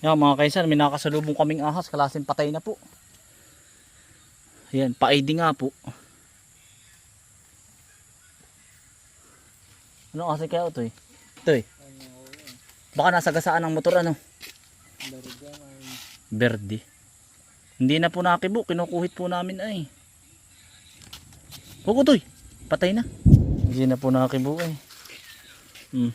Yan mga kaisan, may nakasalubong kaming ahas, kalasin patay na po. Ayan, pa-ID nga po. Ano kasi kaya ito eh? Ito eh. Baka nasa gasaan ng motor ano? Verde. Hindi na po nakibo, kinukuhit po namin ay. Kukutoy, patay na. Hindi na po nakibo eh. Hmm.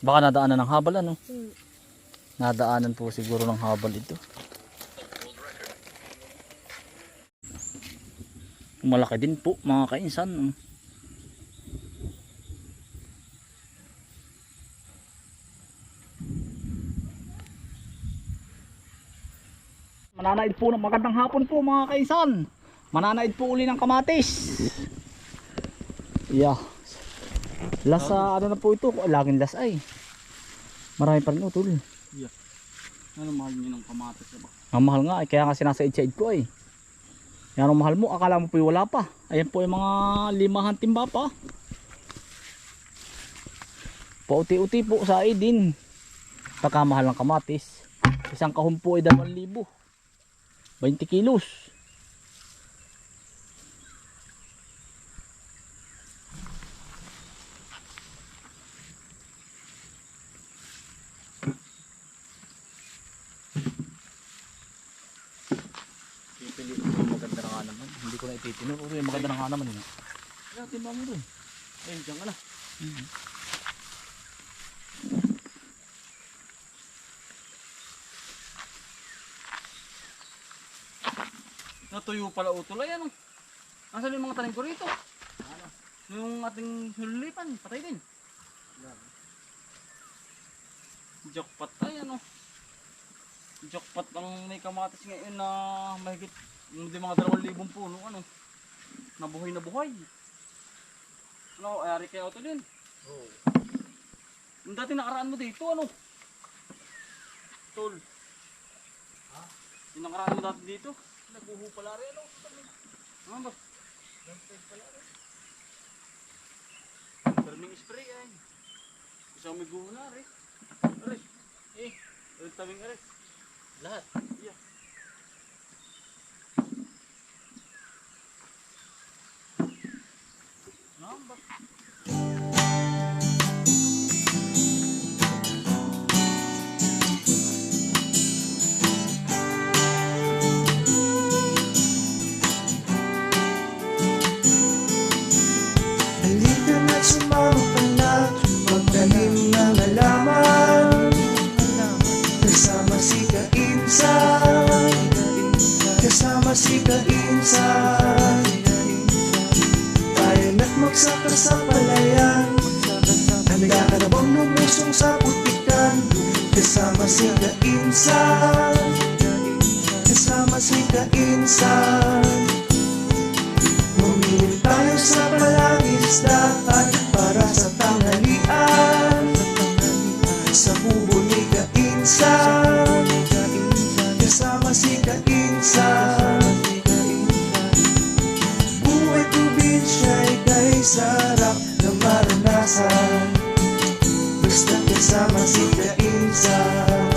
Baka nadaanan ng habal ano? Hmm. Nadaanan po siguro ng habal ito. Malaki din po mga kainsan. Mananaid po ng magandang hapon po mga kainsan. Mananaid po uli ng kamatis. Yeah. Lasa ano na po ito? Laging las ay. Marami pa rin utol. Ano mahal niyo ng kamatis ba? Ang mahal nga, eh, kaya nga sinasaid-said ko eh. Yan ang mahal mo, akala mo po wala pa. Ayan po yung mga limahan timba pa. Pauti-uti po sa din. Pagkamahal ng kamatis. Isang kahon po ay 2,000. 20 kilos. Pipili ko yung maganda na nga naman. Hindi ko na ititino. Pero yung maganda na nga naman yun. Kaya timba mo dun. Ayun, dyan ka na. Natuyo pala utol. Ayan o. Nasaan yung mga tanim ko rito? Ano? Yung ating hululipan, patay din. Jackpot tayo ano. Jackpot ang may kamatis ngayon na mahigit hindi mga dalawang libong puno ano. Nabuhay na buhay. Ano, ayari kaya ito din. Oo. Yung dati nakaraan mo dito ano? Tol. Ha? Yung nakaraan mo dati dito? Nagbuho pala rin ano? Ano ba? Turning spray ay. Isang may guho na rin. Aray. Eh, ulit tabing aray. Lahat. Yeah. Namba. Magsaka sa palayan. Handa ka na bang lumusong sa putikan Kasama si Kainsan. Kasama si Kainsan. Bumili tayo sa palangisdaan para sa tanghalian. Sa kubo ni Kainsan. Kasama si Kainsan Basta kasama si Kainsan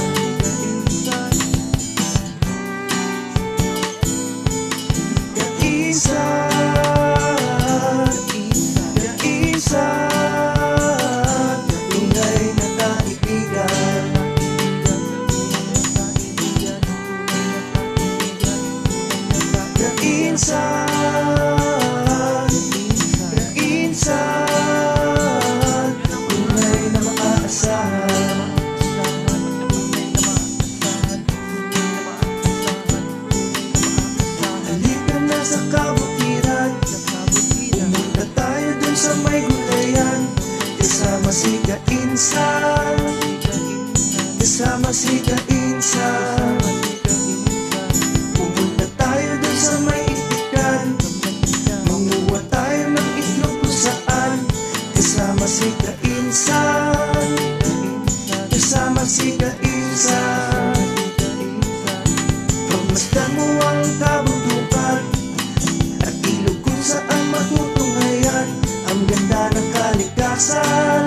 kalikasan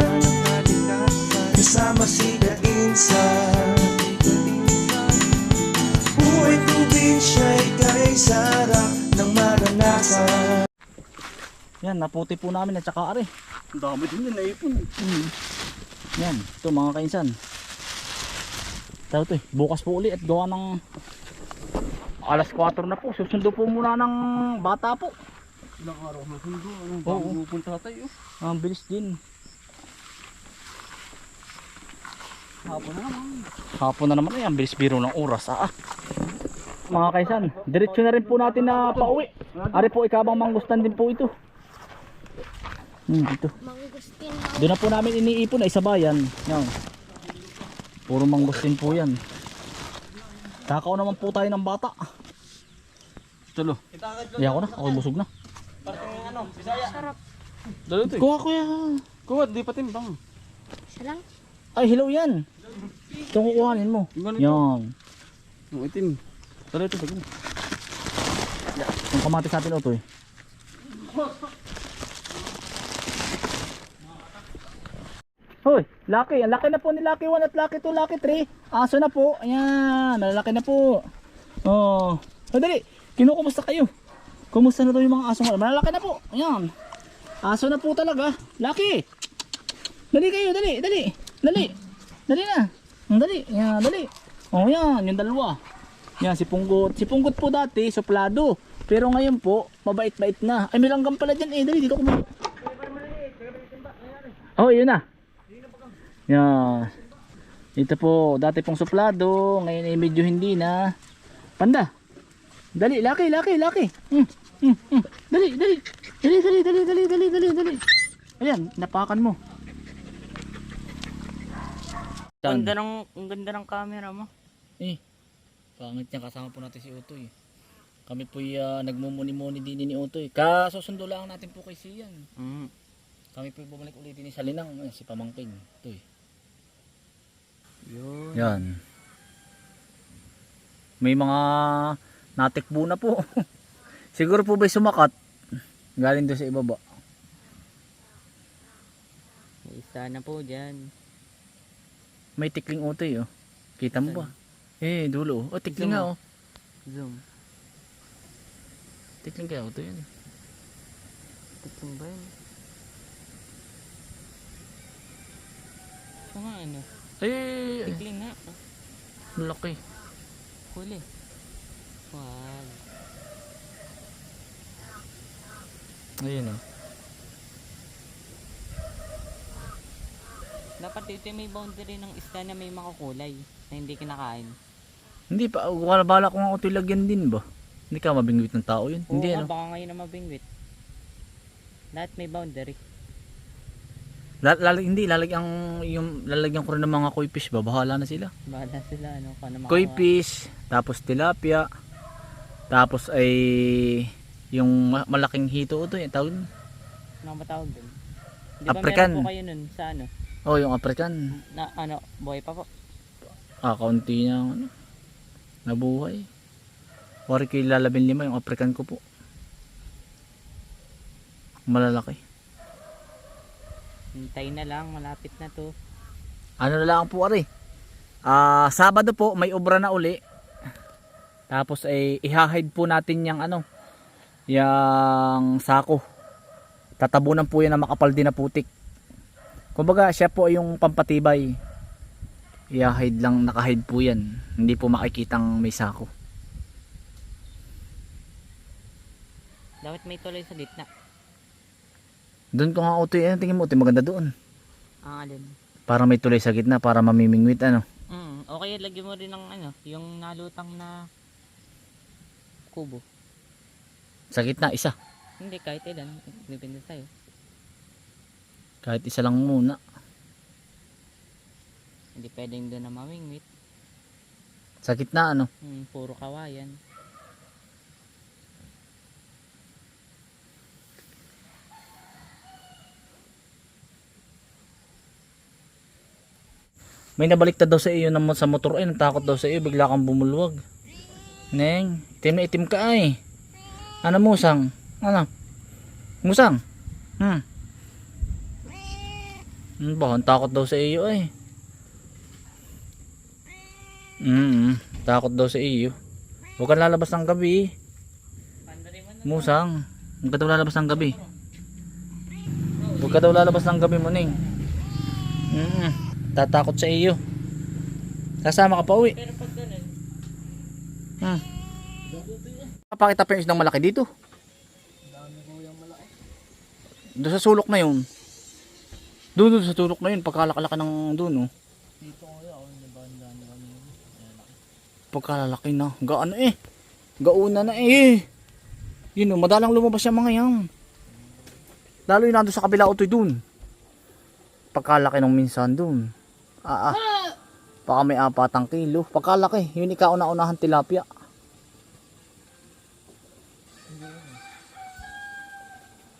Kasama si Kainsan Buhay probinsya'y kay sarap ng maranasan Yan, naputi po namin at saka ari. Ang dami din yun, naipon. Mm. Yan, ito mga kainsan. Tao to eh, bukas po uli at gawa ng alas 4 na po. Susundo po muna ng bata po. Ilang araw na sundo, ano, Oo. bago pupunta tayo. Ang bilis din. Hapon na naman. Hapon na naman ay, ang bilis biro ng oras. Ah, ah. Mga kaisan, diretso na rin po natin na pauwi. Ari po, ikabang mangustan din po ito. Hmm, dito. Mangustin Doon na po namin iniipon ay sa bayan. Yan. Puro mangustin po yan. Kakao naman po tayo ng bata. Tulo. Iya ko na, ako busog na. Dalo to. Kuha kuya. Kuha, di pa timbang. Isa lang. Ay, hello yan. Ito ang kukuhanin mo. Yan. Yung itim. Dalo ito, sige. Yung kamatis natin ito eh. Hoy, Lucky. Ang laki na po ni Lucky 1 at Lucky 2, Lucky 3. Aso na po. Ayan, malalaki na po. Oh. Oh, dali. Kinukumusta kayo? Kumusta na daw yung mga aso mo? Malalaki na po. Ayan. Aso na po talaga. Lucky. Dali kayo, dali, dali. Dali. Dali na. Dali. Ayan, dali. Oh, yan. Yung dalawa. Yan, si Punggot. Si Punggot po dati, suplado. Pero ngayon po, mabait-bait na. Ay, may langgam pala dyan eh. Dali, dito ko mo. Oh, yun na. Yan. Ito po, dati pong suplado. Ngayon ay medyo hindi na. Panda. Dali, laki, laki, laki. Hmm, hmm, hmm. Dali, dali. Dali, dali, dali, dali, dali, dali, dali. Ayan, napakan mo. Ang ganda ng, ang ganda ng camera mo. Eh, pangit niya kasama po natin si Utoy. Kami po uh, nagmumuni-muni din ni Utoy. Kasusundo lang natin po kay Sian. Mm. Kami po bumalik ulit din sa Linang. Ayan, si Pamangkin. Utoy. Yun. Yan. May mga natikbo na po. Siguro po ba'y sumakat? Galing doon sa ibaba. May isa na po dyan. May tikling utoy oh. Kita mo ba? Eh, dulo. Oh, tikling nga oh. Zoom. Tikling kaya utoy yan. Titing ba yun? Nga ano? Eh, Tikling nga. malaki. Huli. Wag. Ayun oh. Dapat dito may boundary ng isda na may makukulay na hindi kinakain. Hindi pa, wala bala ko nga utoy lagyan din ba? Hindi ka mabingwit ng tao yun. Oo Hindi ano. baka ngayon na mabingwit. Lahat may boundary. Lal- lalag, hindi, lalagyan yung lalagyan ko rin ng mga koi fish ba? Bahala na sila. Bahala sila ano. Kung ano Koi fish, tapos tilapia, tapos ay yung ma- malaking hito ito, yung tawag. nun. Ano ba tawag dun? Di African. meron po kayo nun sa ano? Oh, yung African. Na ano, buhay pa po. Ah, kaunti niya ano, nabuhay. Wari kay lalabing lima yung African ko po. Malalaki. Hintay na lang, malapit na to. Ano na lang po ari? Ah, Sabado po may obra na uli. Tapos ay ihahide po natin yung ano, yung sako. Tatabunan po yan ng makapal din na putik. Kumbaga siya po yung pampatibay. I-hide lang, nakahide po yan. Hindi po makikitang may sako. Dapat may tuloy sa gitna. Doon ko nga utoy, ano tingin mo utoy, maganda doon. Ang alin. Para may tuloy sa gitna, para mamimingwit ano. Mm, okay, lagyan mo rin ng ano, yung nalutang na kubo. Sa gitna, isa. Hindi, kahit ilan. Depende sa'yo. Kahit isa lang muna. Hindi pwedeng doon na mamingwit. Sa gitna, ano. Hmm, puro kawayan. May nabaliktad daw sa iyo na sa motor ay natakot daw sa iyo bigla kang bumulwag. Neng, itim na itim ka ay. Ano musang? Ano? Musang? Hmm. Ano ba? Ang takot daw sa iyo eh. Mm, takot daw sa iyo. Huwag kang lalabas ng gabi. Musang. Huwag ka daw lalabas ng gabi. Huwag ka daw lalabas ng gabi mo ning. Mm, tatakot sa iyo. Kasama ka pa uwi. Pero pag ganun, Hmm. Papakita pa yung isdang malaki dito. Doon sa sulok na yun. Doon doon sa sulok na yun. Pagkalakalaki ng doon oh. Pagkalalaki na. Gaan na eh. Gauna na eh. Yun oh, madalang lumabas yung mga yan. Lalo yung sa kabila utoy doon. Pagkalaki ng minsan doon. Ah ah. Baka may apatang kilo. Pagkalaki. Yun ikaw una-unahan tilapia.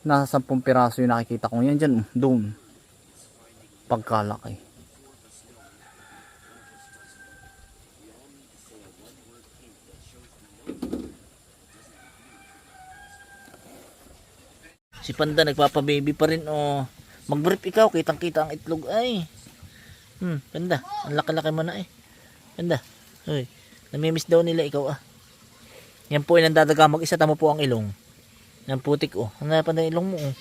Nasa 10 piraso yung nakikita ko yan dyan. Doon. Pagkalaki. Si Panda nagpapababy pa rin oh. Mag-brief ikaw, kitang-kita ang itlog ay. Hmm, Panda, ang laki-laki mo na eh. Panda, uy, namimiss daw nila ikaw ah. Yan po ay nandadaga mag-isa, tamo po ang ilong. Yan putik oh. Ano na ilong mo oh.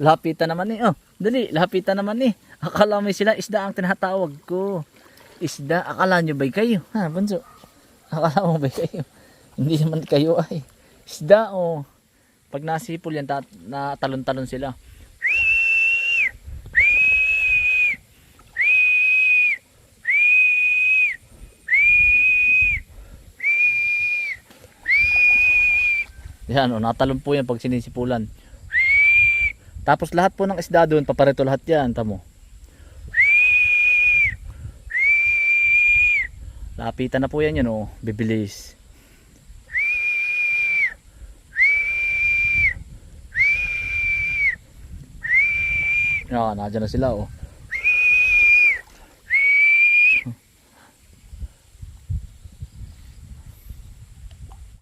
Lapitan naman eh. Oh, dali, lapitan naman eh. Akala mo sila isda ang tinatawag ko. Isda, akala nyo ba'y kayo? Ha, bunso? Akala mo ba'y kayo? Hindi naman kayo ay. Isda oh. Pag nasipol yan, ta- na talon-talon sila. Yan oh, natalon po yan pag sinisipulan. Tapos lahat po ng isda doon, papareto lahat yan, tamo. Lapitan na po yan yun, oh. bibilis. Yan, nadyan na sila, oh.